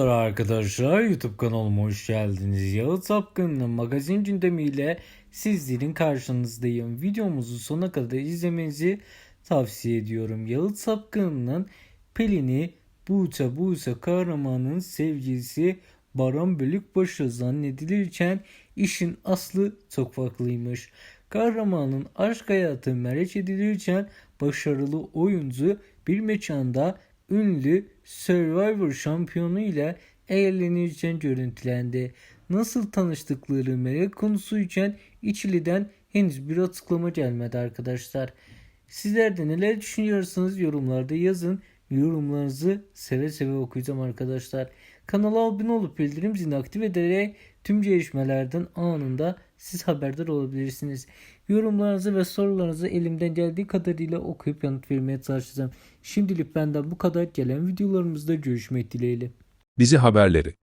Merhaba Arkadaşlar YouTube kanalıma hoş geldiniz. Yağıt Sapkın'ın magazin gündemiyle sizlerin karşınızdayım. Videomuzu sona kadar izlemenizi tavsiye ediyorum. Yağıt Sapkın'ın Pelin'i Buğça Buğça kahramanın sevgilisi Baran Bölükbaşı zannedilirken işin aslı çok farklıymış. Kahramanın aşk hayatı merak edilirken başarılı oyuncu bir mekanda ünlü Survivor şampiyonu ile eğlenirken görüntülendi. Nasıl tanıştıkları merak konusuyken İçili'den henüz bir açıklama gelmedi arkadaşlar. Sizler de neler düşünüyorsunuz yorumlarda yazın. Yorumlarınızı seve seve okuyacağım arkadaşlar. Kanala abone olup bildirim zilini aktif ederek tüm gelişmelerden anında siz haberdar olabilirsiniz. Yorumlarınızı ve sorularınızı elimden geldiği kadarıyla okuyup yanıt vermeye çalışacağım. Şimdilik benden bu kadar gelen videolarımızda görüşmek dileğiyle. Dizi haberleri